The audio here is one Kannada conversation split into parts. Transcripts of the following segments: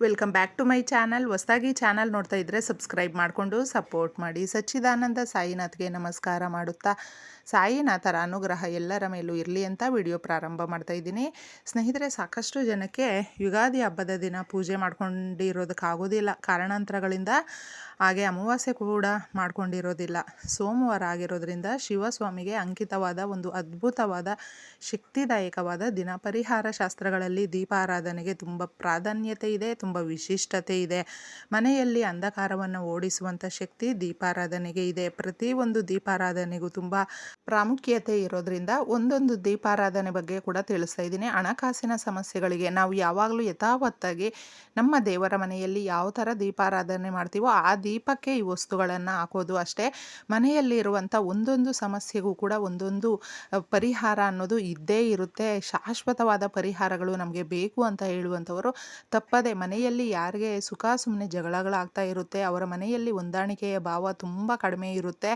Welcome back to my channel. ಹೊಸದಾಗಿ ಚಾನಲ್ ನೋಡ್ತಾ ಇದ್ದರೆ ಸಬ್ಸ್ಕ್ರೈಬ್ ಮಾಡಿಕೊಂಡು ಸಪೋರ್ಟ್ ಮಾಡಿ. ಸಚ್ಚಿದಾನಂದ ಸಾಯಿನಾಥ್ಗೆ ನಮಸ್ಕಾರ ಮಾಡುತ್ತಾ ಸಾಯಿನಾಥರ ಅನುಗ್ರಹ ಎಲ್ಲರ ಮೇಲೂ ಇರಲಿ ಅಂತ ವಿಡಿಯೋ ಪ್ರಾರಂಭ ಮಾಡ್ತಾ ಇದ್ದೀನಿ. ಸ್ನೇಹಿತರೆ, ಸಾಕಷ್ಟು ಜನಕ್ಕೆ ಯುಗಾದಿ ಹಬ್ಬದ ದಿನ ಪೂಜೆ ಮಾಡ್ಕೊಂಡಿರೋದಕ್ಕಾಗೋದಿಲ್ಲ. ಕಾರಣಾಂತರಗಳಿಂದ ಹಾಗೆ ಅಮಾವಾಸ್ಯೆ ಕೂಡ ಮಾಡ್ಕೊಂಡಿರೋದಿಲ್ಲ. ಸೋಮವಾರ ಆಗಿರೋದ್ರಿಂದ ಶಿವಸ್ವಾಮಿಗೆ ಅಂಕಿತವಾದ ಒಂದು ಅದ್ಭುತವಾದ, ಶಕ್ತಿದಾಯಕವಾದ ದಿನ ಪರಿಹಾರ ಶಾಸ್ತ್ರಗಳಲ್ಲಿ ದೀಪಾರಾಧನೆಗೆ ತುಂಬ ಪ್ರಾಧಾನ್ಯತೆ ಇದೆ, ತುಂಬ ವಿಶಿಷ್ಟತೆ ಇದೆ. ಮನೆಯಲ್ಲಿ ಅಂಧಕಾರವನ್ನು ಓಡಿಸುವಂಥ ಶಕ್ತಿ ದೀಪಾರಾಧನೆಗೆ ಇದೆ. ಪ್ರತಿಯೊಂದು ದೀಪಾರಾಧನೆಗೂ ತುಂಬ ಪ್ರಾಮುಖ್ಯತೆ ಇರೋದ್ರಿಂದ ಒಂದೊಂದು ದೀಪಾರಾಧನೆ ಬಗ್ಗೆ ಕೂಡ ತಿಳಿಸ್ತಾ ಇದ್ದೀನಿ. ಹಣಕಾಸಿನ ಸಮಸ್ಯೆಗಳಿಗೆ ನಾವು ಯಾವಾಗಲೂ ಯಥಾವತ್ತಾಗಿ ನಮ್ಮ ದೇವರ ಮನೆಯಲ್ಲಿ ಯಾವ ಥರ ದೀಪಾರಾಧನೆ ಮಾಡ್ತೀವೋ ಆ ದೀಪಕ್ಕೆ ಈ ವಸ್ತುಗಳನ್ನು ಹಾಕೋದು ಅಷ್ಟೇ. ಮನೆಯಲ್ಲಿ ಇರುವಂಥ ಒಂದೊಂದು ಸಮಸ್ಯೆಗೂ ಕೂಡ ಒಂದೊಂದು ಪರಿಹಾರ ಅನ್ನೋದು ಇದ್ದೇ ಇರುತ್ತೆ. ಶಾಶ್ವತವಾದ ಪರಿಹಾರಗಳು ನಮಗೆ ಬೇಕು ಅಂತ ಹೇಳುವಂಥವರು ತಪ್ಪದೆ ಮನೆಯಲ್ಲಿ ಯಾರಿಗೆ ಸುಖ ಸುಮ್ಮನೆ ಜಗಳಗಳಾಗ್ತಾ ಇರುತ್ತೆ, ಅವರ ಮನೆಯಲ್ಲಿ ಹೊಂದಾಣಿಕೆಯ ಭಾವ ತುಂಬ ಕಡಿಮೆ ಇರುತ್ತೆ.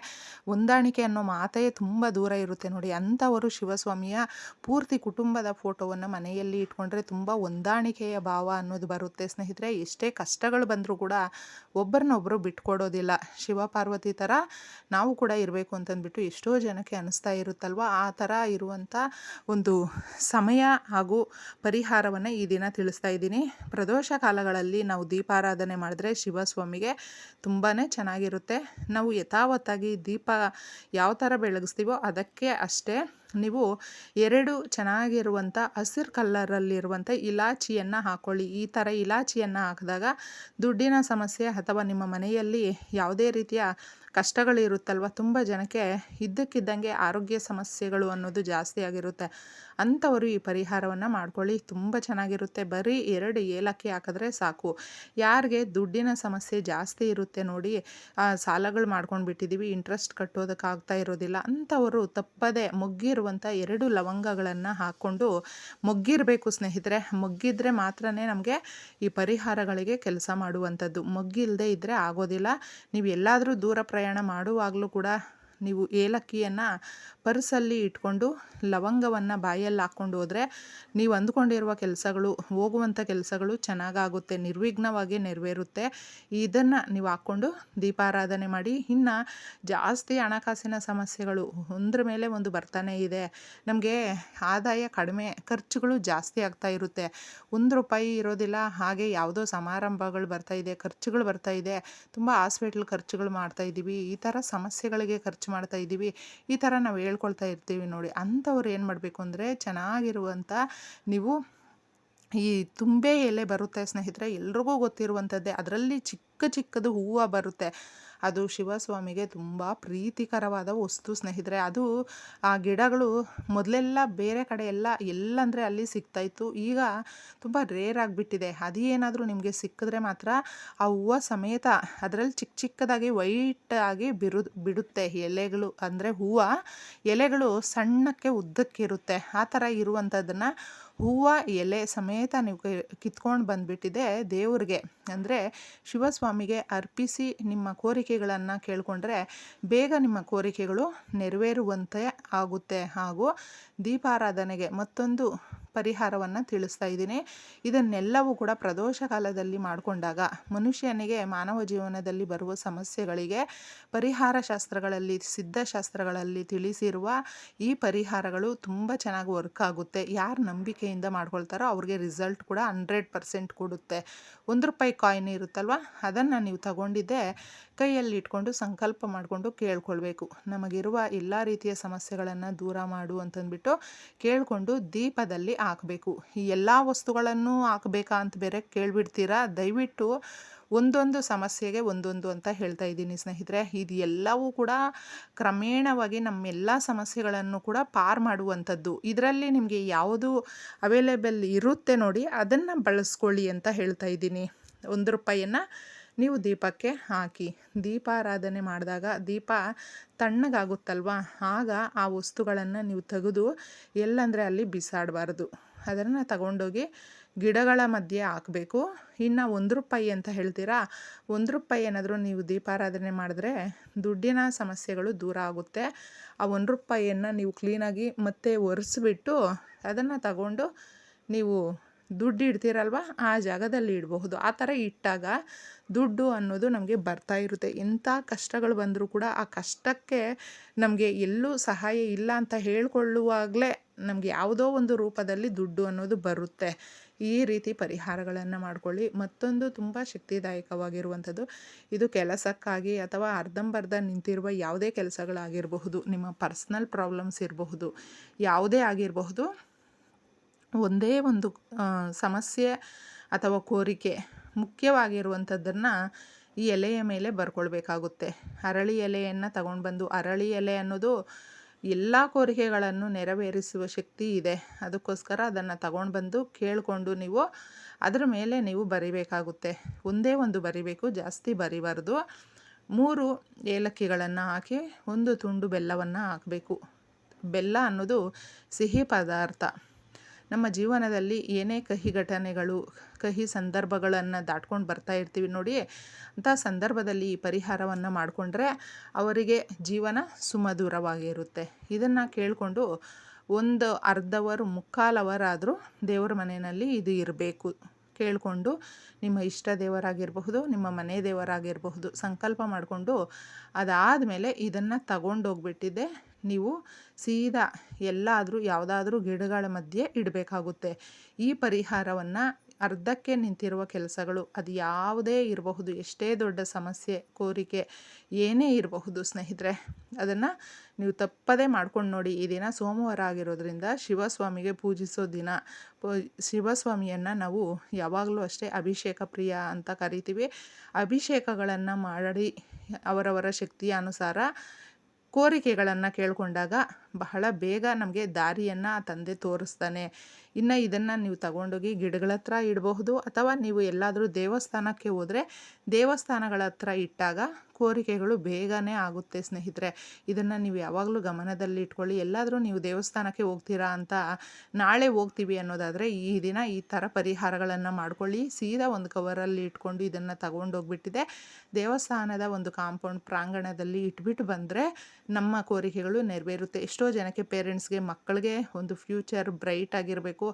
ಹೊಂದಾಣಿಕೆ ಅನ್ನೋ ಮಾತೆಯೇ ತುಂಬ ದೂರ ಇರುತ್ತೆ ನೋಡಿ. ಅಂಥವರು ಶಿವಸ್ವಾಮಿಯ ಪೂರ್ತಿ ಕುಟುಂಬದ ಫೋಟೋವನ್ನು ಮನೆಯಲ್ಲಿ ಇಟ್ಕೊಂಡ್ರೆ ತುಂಬ ಹೊಂದಾಣಿಕೆಯ ಭಾವ ಅನ್ನೋದು ಬರುತ್ತೆ. ಸ್ನೇಹಿತರೆ, ಎಷ್ಟೇ ಕಷ್ಟಗಳು ಬಂದರೂ ಕೂಡ ಒಬ್ಬರನ್ನೊಬ್ಬರು ಬಿಟ್ಕೊಡೋದಿಲ್ಲ. ಶಿವ ಪಾರ್ವತಿ ಥರ ನಾವು ಕೂಡ ಇರಬೇಕು ಅಂತಂದ್ಬಿಟ್ಟು ಎಷ್ಟೋ ಜನಕ್ಕೆ ಅನಿಸ್ತಾ ಇರುತ್ತಲ್ವ? ಆ ಥರ ಇರುವಂಥ ಒಂದು ಸಮಯ ಹಾಗೂ ಪರಿಹಾರವನ್ನು ಈ ದಿನ ತಿಳಿಸ್ತಾ ಇದ್ದೀನಿ. ಪ್ರದೋಷ ಕಾಲಗಳಲ್ಲಿ ನಾವು ದೀಪಾರಾಧನೆ ಮಾಡಿದ್ರೆ ಶಿವಸ್ವಾಮಿಗೆ ತುಂಬಾ ಚೆನ್ನಾಗಿರುತ್ತೆ. ನಾವು ಯಥಾವತ್ತಾಗಿ ದೀಪ ಯಾವ ಥರ ಬೆಳಗಿಸ್ತೀವೋ ಅದಕ್ಕೆ ಅಷ್ಟೇ ನೀವು ಎರಡು ಚೆನ್ನಾಗಿರುವಂಥ ಹಸಿರು ಕಲ್ಲರಲ್ಲಿರುವಂಥ ಇಲಾಚಿಯನ್ನು ಹಾಕ್ಕೊಳ್ಳಿ ಈ ಥರ ಇಲಾಚಿಯನ್ನು ಹಾಕಿದಾಗ ದುಡ್ಡಿನ ಸಮಸ್ಯೆ ಅಥವಾ ನಿಮ್ಮ ಮನೆಯಲ್ಲಿ ಯಾವುದೇ ರೀತಿಯ ಕಷ್ಟಗಳಿರುತ್ತಲ್ವ? ತುಂಬ ಜನಕ್ಕೆ ಇದ್ದಕ್ಕಿದ್ದಂಗೆ ಆರೋಗ್ಯ ಸಮಸ್ಯೆಗಳು ಅನ್ನೋದು ಜಾಸ್ತಿ ಆಗಿರುತ್ತೆ. ಅಂಥವರು ಈ ಪರಿಹಾರವನ್ನು ಮಾಡ್ಕೊಳ್ಳಿ. ತುಂಬ ಚೆನ್ನಾಗಿರುತ್ತೆ. ಬರೀ ಎರಡು ಏಲಕ್ಕಿ ಹಾಕಿದ್ರೆ ಸಾಕು. ಯಾರಿಗೆ ದುಡ್ಡಿನ ಸಮಸ್ಯೆ ಜಾಸ್ತಿ ಇರುತ್ತೆ ನೋಡಿ ಸಾಲಗಳು ಮಾಡ್ಕೊಂಡು ಬಿಟ್ಟಿದ್ದೀವಿ ಇಂಟ್ರೆಸ್ಟ್ ಕಟ್ಟೋದಕ್ಕಾಗ್ತಾ ಇರೋದಿಲ್ಲ. ಅಂಥವರು ತಪ್ಪದೆ ಮೊಗ್ಗಿರುವಂಥ ಎರಡು ಲವಂಗಗಳನ್ನು ಹಾಕ್ಕೊಂಡು ಮೊಗ್ಗಿರಬೇಕು ಸ್ನೇಹಿತರೆ. ಮೊಗ್ಗಿದ್ರೆ ಮಾತ್ರನೇ ನಮಗೆ ಈ ಪರಿಹಾರಗಳಿಗೆ ಕೆಲಸ ಮಾಡುವಂಥದ್ದು. ಮೊಗ್ಗಿಲ್ಲದೆ ಇದ್ದರೆ ಆಗೋದಿಲ್ಲ. ನೀವು ಎಲ್ಲಾದರೂ ದೂರ ಪ್ರಯಾಣ ಮಾಡುವಾಗಲೂ ಕೂಡ ನೀವು ಏಲಕ್ಕಿಯನ್ನು ಪರ್ಸಲ್ಲಿ ಇಟ್ಕೊಂಡು ಲವಂಗವನ್ನು ಬಾಯಲ್ಲಿ ಹಾಕ್ಕೊಂಡು ಹೋದರೆ ನೀವು ಅಂದ್ಕೊಂಡಿರುವ ಕೆಲಸಗಳು ಹೋಗುವಂಥ ಕೆಲಸಗಳು ಚೆನ್ನಾಗಾಗುತ್ತೆ, ನಿರ್ವಿಘ್ನವಾಗಿ ನೆರವೇರುತ್ತೆ. ಇದನ್ನು ನೀವು ಹಾಕ್ಕೊಂಡು ದೀಪಾರಾಧನೆ ಮಾಡಿ. ಇನ್ನು ಜಾಸ್ತಿ ಹಣಕಾಸಿನ ಸಮಸ್ಯೆಗಳು ಒಂದ್ರ ಮೇಲೆ ಒಂದು ಬರ್ತಾನೆ ಇದೆ. ನಮಗೆ ಆದಾಯ ಕಡಿಮೆ, ಖರ್ಚುಗಳು ಜಾಸ್ತಿ ಆಗ್ತಾ ಇರುತ್ತೆ. ಒಂದು ರೂಪಾಯಿ ಇರೋದಿಲ್ಲ, ಹಾಗೆ ಯಾವುದೋ ಸಮಾರಂಭಗಳು ಬರ್ತಾ ಇದೆ, ಖರ್ಚುಗಳು ಬರ್ತಾ ಇದೆ. ತುಂಬ ಹಾಸ್ಪಿಟ್ಲ್ ಖರ್ಚುಗಳು ಮಾಡ್ತಾ ಇದ್ದೀವಿ ಈ ಥರ ಸಮಸ್ಯೆಗಳಿಗೆ ಖರ್ಚು ಮಾಡ್ತಾ ಇದ್ದೀವಿ ಈ ಥರ ನಾವು ಹೇಳ್ಕೊಳ್ತಾ ಇರ್ತೀವಿ ನೋಡಿ. ಅಂಥವ್ರು ಏನು ಮಾಡಬೇಕು ಅಂದರೆ ಚೆನ್ನಾಗಿರುವಂಥ ನೀವು ಈ ತುಂಬೆ ಎಲೆ ಬರುತ್ತೆ ಸ್ನೇಹಿತರೆ ಎಲ್ರಿಗೂ ಗೊತ್ತಿರುವಂಥದ್ದೇ. ಅದರಲ್ಲಿ ಚಿಕ್ಕ ಚಿಕ್ಕದು ಹೂವು ಬರುತ್ತೆ. ಅದು ಶಿವಸ್ವಾಮಿಗೆ ತುಂಬ ಪ್ರೀತಿಕರವಾದ ವಸ್ತು ಸ್ನೇಹಿತರೆ. ಅದು ಆ ಗಿಡಗಳು ಮೊದಲೆಲ್ಲ ಬೇರೆ ಕಡೆ ಎಲ್ಲ ಎಲ್ಲಂದರೆ ಅಲ್ಲಿ ಸಿಗ್ತಾಯಿತ್ತು ಈಗ ತುಂಬ ರೇರ್ ಆಗಿಬಿಟ್ಟಿದೆ. ಅದು ಏನಾದರೂ ನಿಮಗೆ ಸಿಕ್ಕಿದ್ರೆ ಮಾತ್ರ ಆ ಹೂವು ಸಮೇತ ಅದರಲ್ಲಿ ಚಿಕ್ಕ ಚಿಕ್ಕದಾಗಿ ವೈಟ್ ಆಗಿ ಬಿರು ಬಿಡುತ್ತೆ. ಎಲೆಗಳು ಅಂದರೆ ಹೂವು ಎಲೆಗಳು ಸಣ್ಣಕ್ಕೆ ಉದ್ದಕ್ಕಿರುತ್ತೆ ಆ ಥರ ಇರುವಂಥದ್ದನ್ನು ಹೂವು ಎಲೆ ಸಮೇತ ನೀವು ಕಿತ್ಕೊಂಡು ಬಂದುಬಿಟ್ಟಿದೆ ದೇವ್ರಿಗೆ. ಅಂದರೆ ಶಿವಸ್ವಾಮಿಗೆ ಅರ್ಪಿಸಿ ನಿಮ್ಮ ಕೋರಿಕೆಗಳನ್ನು ಕೇಳಿಕೊಂಡ್ರೆ ಬೇಗ ನಿಮ್ಮ ಕೋರಿಕೆಗಳು ನೆರವೇರುವಂತೆ ಆಗುತ್ತೆ. ಹಾಗೂ ದೀಪಾರಾಧನೆಗೆ ಮತ್ತೊಂದು ಪರಿಹಾರವನ್ನು ತಿಳಿಸ್ತಾ ಇದ್ದೀನಿ. ಇದನ್ನೆಲ್ಲವೂ ಕೂಡ ಪ್ರದೋಷ ಕಾಲದಲ್ಲಿ ಮಾಡಿಕೊಂಡಾಗ ಮನುಷ್ಯನಿಗೆ ಮಾನವ ಜೀವನದಲ್ಲಿ ಬರುವ ಸಮಸ್ಯೆಗಳಿಗೆ ಪರಿಹಾರ ಶಾಸ್ತ್ರಗಳಲ್ಲಿ ಸಿದ್ಧಶಾಸ್ತ್ರಗಳಲ್ಲಿ ತಿಳಿಸಿರುವ ಈ ಪರಿಹಾರಗಳು ತುಂಬ ಚೆನ್ನಾಗಿ ವರ್ಕ್ ಆಗುತ್ತೆ. ಯಾರು ನಂಬಿಕೆಯಿಂದ ಮಾಡ್ಕೊಳ್ತಾರೋ ಅವ್ರಿಗೆ ರಿಸಲ್ಟ್ ಕೂಡ ಹಂಡ್ರೆಡ್ ಪರ್ಸೆಂಟ್ ಕೊಡುತ್ತೆ. ಒಂದು ರೂಪಾಯಿ ಕಾಯಿನ್ ಇರುತ್ತಲ್ವ? ಅದನ್ನು ನೀವು ತಗೊಂಡಿದ್ದೆ ಕೈಯಲ್ಲಿ ಇಟ್ಕೊಂಡು ಸಂಕಲ್ಪ ಮಾಡಿಕೊಂಡು ಕೇಳ್ಕೊಳ್ಬೇಕು. ನಮಗಿರುವ ಎಲ್ಲ ರೀತಿಯ ಸಮಸ್ಯೆಗಳನ್ನು ದೂರ ಮಾಡು ಅಂತಂದ್ಬಿಟ್ಟು ಕೇಳಿಕೊಂಡು ದೀಪದಲ್ಲಿ ಹಾಕಬೇಕು. ಈ ಎಲ್ಲ ವಸ್ತುಗಳನ್ನು ಹಾಕಬೇಕಾ ಅಂತ ಬೇರೆ ಕೇಳಿಬಿಡ್ತೀರಾ? ದಯವಿಟ್ಟು ಒಂದೊಂದು ಸಮಸ್ಯೆಗೆ ಒಂದೊಂದು ಅಂತ ಹೇಳ್ತಾ ಇದ್ದೀನಿ ಸ್ನೇಹಿತರೆ. ಇದು ಎಲ್ಲವೂ ಕೂಡ ಕ್ರಮೇಣವಾಗಿ ನಮ್ಮೆಲ್ಲ ಸಮಸ್ಯೆಗಳನ್ನು ಕೂಡ ಪಾರ್ ಮಾಡುವಂಥದ್ದು. ಇದರಲ್ಲಿ ನಿಮಗೆ ಯಾವುದು ಅವೈಲೇಬಲ್ ಇರುತ್ತೆ ನೋಡಿ ಅದನ್ನು ಬಳಸ್ಕೊಳ್ಳಿ ಅಂತ ಹೇಳ್ತಾ ಇದ್ದೀನಿ. ಒಂದು ರೂಪಾಯಿಯನ್ನು ನೀವು ದೀಪಕ್ಕೆ ಹಾಕಿ. ದೀಪಾರಾಧನೆ ಮಾಡಿದಾಗ ದೀಪ ತಣ್ಣಗಾಗುತ್ತಲ್ವ? ಆಗ ಆ ವಸ್ತುಗಳನ್ನು ನೀವು ತೆಗೆದು ಎಲ್ಲಂದರೆ ಅಲ್ಲಿ ಬಿಸಾಡಬಾರ್ದು. ಅದನ್ನು ತಗೊಂಡೋಗಿ ಗಿಡಗಳ ಮಧ್ಯೆ ಹಾಕಬೇಕು. ಇನ್ನು ಒಂದು ರೂಪಾಯಿ ಅಂತ ಹೇಳ್ತೀರಾ? ಒಂದು ರೂಪಾಯಿ ಏನಾದರೂ ನೀವು ದೀಪಾರಾಧನೆ ಮಾಡಿದ್ರೆ ದುಡ್ಡಿನ ಸಮಸ್ಯೆಗಳು ದೂರ ಆಗುತ್ತೆ. ಆ ಒಂದು ರೂಪಾಯಿಯನ್ನು ನೀವು ಕ್ಲೀನಾಗಿ ಮತ್ತೆ ಒರೆಸ್ಬಿಟ್ಟು ಅದನ್ನು ತಗೊಂಡು ನೀವು ದುಡ್ಡು ಇಡ್ತೀರಲ್ವ? ಆ ಜಾಗದಲ್ಲಿ ಇಡಬಹುದು. ಆ ಥರ ಇಟ್ಟಾಗ ದುಡ್ಡು ಅನ್ನೋದು ನಮಗೆ ಬರ್ತಾ ಇರುತ್ತೆ. ಎಂಥ ಕಷ್ಟಗಳು ಬಂದರೂ ಕೂಡ ಆ ಕಷ್ಟಕ್ಕೆ ನಮಗೆ ಎಲ್ಲೂ ಸಹಾಯ ಇಲ್ಲ ಅಂತ ಹೇಳಿಕೊಳ್ಳುವಾಗಲೇ ನಮಗೆ ಯಾವುದೋ ಒಂದು ರೂಪದಲ್ಲಿ ದುಡ್ಡು ಅನ್ನೋದು ಬರುತ್ತೆ. ಈ ರೀತಿ ಪರಿಹಾರಗಳನ್ನು ಮಾಡ್ಕೊಳ್ಳಿ. ಮತ್ತೊಂದು ತುಂಬ ಶಕ್ತಿದಾಯಕವಾಗಿರುವಂಥದ್ದು, ಇದು ಕೆಲಸಕ್ಕಾಗಿ ಅಥವಾ ಅರ್ಧಂಬರ್ಧ ನಿಂತಿರುವ ಯಾವುದೇ ಕೆಲಸಗಳಾಗಿರಬಹುದು, ನಿಮ್ಮ ಪರ್ಸ್ನಲ್ ಪ್ರಾಬ್ಲಮ್ಸ್ ಇರಬಹುದು, ಯಾವುದೇ ಆಗಿರಬಹುದು ಒಂದೇ ಒಂದು ಸಮಸ್ಯೆ ಅಥವಾ ಕೋರಿಕೆ ಮುಖ್ಯವಾಗಿರುವಂಥದ್ದನ್ನು ಈ ಎಲೆಯ ಮೇಲೆ ಬರ್ಕೊಳ್ಬೇಕಾಗುತ್ತೆ. ಅರಳಿ ಎಲೆಯನ್ನು ತಗೊಂಡು ಬಂದು ಅರಳಿ ಎಲೆ ಅನ್ನೋದು ಎಲ್ಲ ಕೋರಿಕೆಗಳನ್ನು ನೆರವೇರಿಸುವ ಶಕ್ತಿ ಇದೆ. ಅದಕ್ಕೋಸ್ಕರ ಅದನ್ನು ತಗೊಂಡು ಬಂದು ಕೇಳಿಕೊಂಡು ನೀವು ಅದರ ಮೇಲೆ ನೀವು ಬರಿಬೇಕಾಗುತ್ತೆ. ಒಂದೇ ಒಂದು ಬರಿಬೇಕು, ಜಾಸ್ತಿ ಬರಿಬಾರ್ದು. ಮೂರು ಏಲಕ್ಕಿಗಳನ್ನು ಹಾಕಿ, ಒಂದು ತುಂಡು ಬೆಲ್ಲವನ್ನು ಹಾಕಬೇಕು. ಬೆಲ್ಲ ಅನ್ನೋದು ಸಿಹಿ ಪದಾರ್ಥ. ನಮ್ಮ ಜೀವನದಲ್ಲಿ ಏನೇ ಕಹಿ ಘಟನೆಗಳು, ಕಹಿ ಸಂದರ್ಭಗಳನ್ನು ದಾಟ್ಕೊಂಡು ಬರ್ತಾ ಇರ್ತೀವಿ ನೋಡಿ ಅಂಥ ಸಂದರ್ಭದಲ್ಲಿ ಈ ಪರಿಹಾರವನ್ನು ಮಾಡಿಕೊಂಡ್ರೆ ಅವರಿಗೆ ಜೀವನ ಸುಮಧುರವಾಗಿರುತ್ತೆ. ಇದನ್ನು ಕೇಳಿಕೊಂಡು ಒಂದು ಅರ್ಧ ಮುಕ್ಕಾಲು ಅವರ್ ದೇವರ ಮನೆಯಲ್ಲಿ ಇದು ಇರಬೇಕು. ಕೇಳಿಕೊಂಡು ನಿಮ್ಮ ಇಷ್ಟ ದೇವರಾಗಿರಬಹುದು, ನಿಮ್ಮ ಮನೆ ದೇವರಾಗಿರಬಹುದು, ಸಂಕಲ್ಪ ಮಾಡಿಕೊಂಡು ಅದಾದಮೇಲೆ ಇದನ್ನು ತಗೊಂಡೋಗ್ಬಿಟ್ಟಿದ್ದೆ ನೀವು ಸೀದಾ ಎಲ್ಲಾದರೂ ಯಾವುದಾದ್ರೂ ಗಿಡಗಳ ಮಧ್ಯೆ ಇಡಬೇಕಾಗುತ್ತೆ. ಈ ಪರಿಹಾರವನ್ನು ಅರ್ಧಕ್ಕೆ ನಿಂತಿರುವ ಕೆಲಸಗಳು, ಅದು ಯಾವುದೇ ಇರಬಹುದು, ಎಷ್ಟೇ ದೊಡ್ಡ ಸಮಸ್ಯೆ, ಕೋರಿಕೆ ಏನೇ ಇರಬಹುದು ಸ್ನೇಹಿತರೆ. ಅದನ್ನು ನೀವು ತಪ್ಪದೇ ಮಾಡ್ಕೊಂಡು ನೋಡಿ, ಈ ದಿನ ಸೋಮವಾರ ಆಗಿರೋದ್ರಿಂದ ಶಿವಸ್ವಾಮಿಗೆ ಪೂಜಿಸೋ ದಿನ. ಶಿವಸ್ವಾಮಿಯನ್ನು ನಾವು ಯಾವಾಗಲೂ ಅಷ್ಟೇ ಅಭಿಷೇಕ ಪ್ರಿಯ ಅಂತ ಕರಿತೀವಿ. ಅಭಿಷೇಕಗಳನ್ನು ಮಾಡಿ ಅವರವರ ಶಕ್ತಿಯ ಅನುಸಾರ ಕೋರಿಕೆಗಳನ್ನು ಕೇಳಿಕೊಂಡಾಗ ಬಹಳ ಬೇಗ ನಮಗೆ ದಾರಿಯನ್ನು ತಂದೆ ತೋರಿಸ್ತಾನೆ. ಇನ್ನು ಇದನ್ನು ನೀವು ತಗೊಂಡೋಗಿ ಗಿಡಗಳ ಹತ್ರ ಇಡಬಹುದು, ಅಥವಾ ನೀವು ಎಲ್ಲಾದರೂ ದೇವಸ್ಥಾನಕ್ಕೆ ಹೋದರೆ ದೇವಸ್ಥಾನಗಳ ಹತ್ರ ಇಟ್ಟಾಗ ಕೋರಿಕೆಗಳು ಬೇಗನೆ ಆಗುತ್ತೆ ಸ್ನೇಹಿತರೆ. ಇದನ್ನು ನೀವು ಯಾವಾಗಲೂ ಗಮನದಲ್ಲಿ ಇಟ್ಕೊಳ್ಳಿ. ಎಲ್ಲಾದರೂ ನೀವು ದೇವಸ್ಥಾನಕ್ಕೆ ಹೋಗ್ತೀರಾ ಅಂತ ನಾಳೆ ಹೋಗ್ತೀವಿ ಅನ್ನೋದಾದರೆ ಈ ದಿನ ಈ ಥರ ಪರಿಹಾರಗಳನ್ನು ಮಾಡ್ಕೊಳ್ಳಿ. ಸೀದಾ ಒಂದು ಕವರಲ್ಲಿ ಇಟ್ಕೊಂಡು ಇದನ್ನು ತಗೊಂಡೋಗ್ಬಿಟ್ಟಿದೆ. ದೇವಸ್ಥಾನದ ಒಂದು ಕಾಂಪೌಂಡ್ ಪ್ರಾಂಗಣದಲ್ಲಿ ಇಟ್ಬಿಟ್ಟು ಬಂದರೆ ನಮ್ಮ ಕೋರಿಕೆಗಳು ನೆರವೇರುತ್ತೆ. ಎಷ್ಟೋ ಜನಕ್ಕೆ ಪೇರೆಂಟ್ಸ್ಗೆ ಮಕ್ಕಳಿಗೆ ಒಂದು ಫ್ಯೂಚರ್ ಬ್ರೈಟ್ ಆಗಿರಬೇಕು,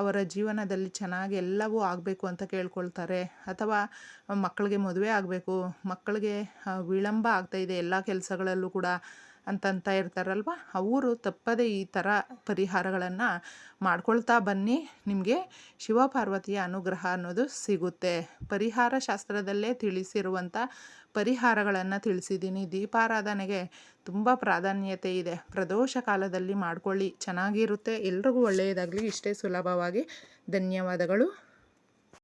ಅವರ ಜೀವನದಲ್ಲಿ ಚೆನ್ನಾಗಿ ಎಲ್ಲವೂ ಆಗಬೇಕು ಅಂತ ಕೇಳ್ಕೊಳ್ತಾರೆ. ಅಥವಾ ಮಕ್ಕಳಿಗೆ ಮದುವೆ ಆಗಬೇಕು, ಮಕ್ಕಳಿಗೆ ವಿಳಂಬ ಆಗ್ತಾಯಿದೆ ಎಲ್ಲ ಕೆಲಸಗಳಲ್ಲೂ ಕೂಡ. ಅಂತಂತ ಇರ್ತಾರಲ್ವ? ಅವರು ತಪ್ಪದೇ ಈ ಥರ ಪರಿಹಾರಗಳನ್ನು ಮಾಡ್ಕೊಳ್ತಾ ಬನ್ನಿ. ನಿಮಗೆ ಶಿವಪಾರ್ವತಿಯ ಅನುಗ್ರಹ ಅನ್ನೋದು ಸಿಗುತ್ತೆ. ಪರಿಹಾರ ಶಾಸ್ತ್ರದಲ್ಲೇ ತಿಳಿಸಿರುವಂಥ ಪರಿಹಾರಗಳನ್ನು ತಿಳಿಸಿದ್ದೀನಿ. ದೀಪಾರಾಧನೆಗೆ ತುಂಬ ಪ್ರಾಧಾನ್ಯತೆ ಇದೆ. ಪ್ರದೋಷ ಕಾಲದಲ್ಲಿ ಮಾಡ್ಕೊಳ್ಳಿ. ಚೆನ್ನಾಗಿರುತ್ತೆ. ಎಲ್ರಿಗೂ ಒಳ್ಳೆಯದಾಗಲಿ. ಇಷ್ಟೇ ಸುಲಭವಾಗಿ. ಧನ್ಯವಾದಗಳು.